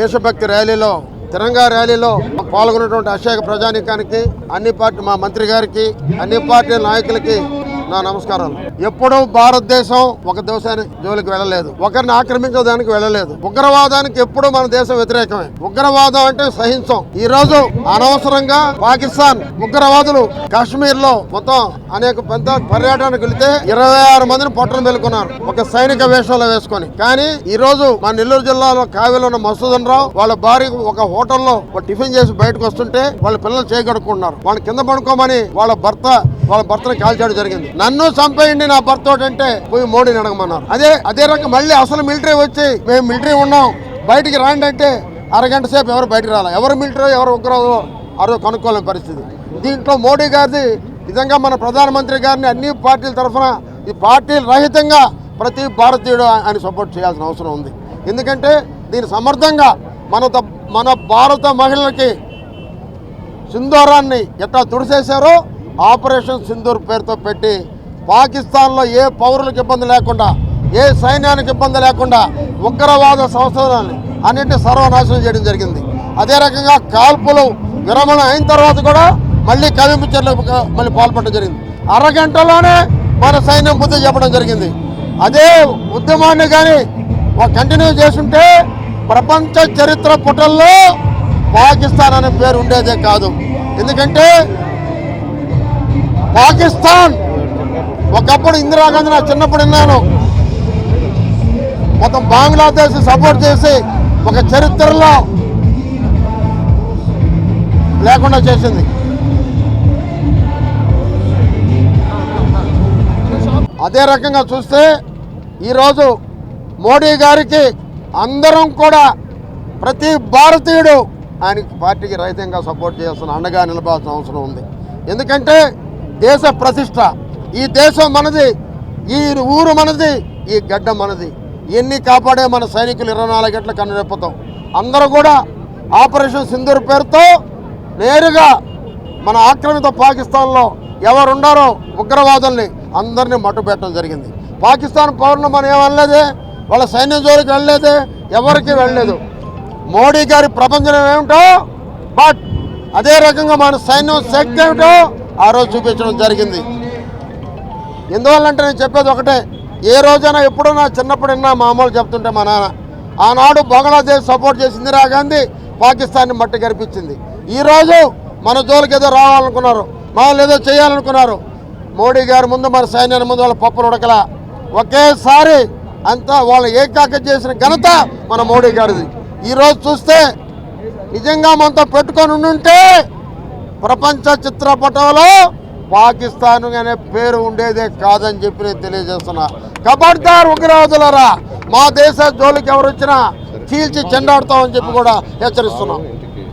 దేశభక్తి ర్యాలీలో తిరంగా ర్యాలీలో పాల్గొన్నటువంటి అశాఖ ప్రజానీకానికి అన్ని పార్టీ మా మంత్రి గారికి అన్ని పార్టీ నాయకులకి నా నమస్కారాలు. ఎప్పుడూ భారతదేశం ఒక దేశాన్ని జోలికి వెళ్ళలేదు. ఒకరిని ఆక్రమించడానికి వెళ్ళలేదు. ఉగ్రవాదానికి ఎప్పుడూ మన దేశం వ్యతిరేకమే. ఉగ్రవాదం అంటే సహించం. ఈ రోజు అనవసరంగా పాకిస్తాన్ ఉగ్రవాదులు కాశ్మీర్లో మొత్తం అనేక పెద్ద పర్యటనకు వెళితే ఇరవై ఆరు మందిని పొట్టను పెలుకున్నారు ఒక సైనిక వేషంలో వేసుకొని. కానీ ఈ రోజు మా నెల్లూరు జిల్లాలో కావిలో ఉన్న మసూదన్ రావు వాళ్ళ భార్య ఒక హోటల్లో ఒక టిఫిన్ చేసి బయటకు వస్తుంటే వాళ్ళ పిల్లలు చేయగడుకున్నారు వాళ్ళని కింద పడుకోమని వాళ్ళ భర్త వాళ్ళ భర్తను కాల్చడం జరిగింది. నన్ను చంపేయండి నా భర్త అంటే పోయి మోడీని అడగమన్నారు. అదే అదే రకం మళ్ళీ అసలు మిలిటరీ వచ్చి మేము మిలిటరీ ఉన్నాం బయటికి రాండి అంటే అరగంట సేపు ఎవరు బయటికి రాలి. ఎవరు మిలిటరీ ఎవరు ఉగ్రవాదో అరవై కనుక్కోలేని పరిస్థితి. దీంట్లో మోడీ గారిది నిజంగా మన ప్రధానమంత్రి గారిని అన్ని పార్టీల తరఫున ఈ పార్టీలు రహితంగా ప్రతి భారతీయుడు ఆయన సపోర్ట్ చేయాల్సిన అవసరం ఉంది. ఎందుకంటే దీన్ని సమర్థంగా మన మన భారత మహిళలకి సింధూరాన్ని ఎట్లా తుడిసేశారో ఆపరేషన్ సింధూర్ పేరుతో పెట్టి పాకిస్తాన్లో ఏ పౌరులకు ఇబ్బంది లేకుండా ఏ సైన్యానికి ఇబ్బంది లేకుండా ఉగ్రవాద సంస్థలని అన్నింటి సర్వనాశనం చేయడం జరిగింది. అదే రకంగా కాల్పులు విరమణ అయిన తర్వాత కూడా మళ్ళీ కవింపు చర్యలకు మళ్ళీ పాల్పడడం జరిగింది. అరగంటలోనే మన సైన్యం బుద్ధి చెప్పడం జరిగింది. అదే ఉద్యమాన్ని కానీ కంటిన్యూ చేసుంటే ప్రపంచ చరిత్ర పుటల్లో పాకిస్తాన్ అనే పేరు ఉండేదే కాదు. ఎందుకంటే పాకిస్తాన్. ఒకప్పుడు ఇందిరాగాంధీ నా చిన్నప్పుడు విన్నాను. మొత్తం బంగ్లాదేశ్ సపోర్ట్ చేసి ఒక చరిత్రలో లేకుండా చేసింది. అదే రకంగా చూస్తే ఈరోజు మోడీ గారికి అందరం కూడా ప్రతి భారతీయుడు ఆయనకి పార్టీకి రహితంగా సపోర్ట్ చేస్తున్న అండగా నిలబాల్సిన అవసరం ఉంది. ఎందుకంటే దేశ ప్రతిష్ట. ఈ దేశం మనది ఈ ఊరు మనది ఈ గడ్డ మనది. ఇవన్నీ కాపాడే మన సైనికులు ఇరవై నాలుగు గంటల కన్నురెప్పుతాం అందరూ కూడా ఆపరేషన్ సింధూర్ పేరుతో నేరుగా మన ఆక్రమిత పాకిస్తాన్లో ఎవరున్నారో ఉగ్రవాదుల్ని అందరినీ మట్టుపెట్టడం జరిగింది. పాకిస్తాన్ పౌరులు మనం ఏమనలేదే వాళ్ళ సైన్యం జోలికి వెళ్ళలేదే? ఎవరికి వెళ్ళలేదు. మోడీ గారి ప్రపంచం ఏమిటో? బట్ అదే రకంగా మన సైన్యం శక్తి ఏమిటో? ఆ రోజు చూపించడం జరిగింది. ఎందువల్లంటే నేను చెప్పేది ఒకటే ఏ రోజైనా ఎప్పుడైనా చిన్నప్పుడు విన్నా మా అమ్మలు చెప్తుంటే మా నాన్న ఆనాడు బంగ్లాదేశ్ సపోర్ట్ చేసి ఇందిరా గాంధీ పాకిస్తాన్ని మట్టి గడిపించింది. ఈరోజు మన జోలికి ఏదో రావాలనుకున్నారు వాళ్ళు ఏదో చేయాలనుకున్నారు. మోడీ గారి ముందు మన సైన్యాన్ని ముందు వాళ్ళ పప్పులు ఉడకల. ఒకేసారి అంతా వాళ్ళు ఏకాక చేసిన ఘనత మన మోడీ గారిది. ఈరోజు చూస్తే నిజంగా మనతో పెట్టుకొని ఉండుంటే ప్రపంచ చిత్రపటంలో పాకిస్తాన్ అనే పేరు ఉండేదే కాదని చెప్పి నేను తెలియజేస్తున్నా. కబడ్దార్ ఉగ్రవాదులరా మా దేశ జోలికి ఎవరు వచ్చినా చీల్చి చెండాడుతామని చెప్పి కూడా హెచ్చరిస్తున్నాం.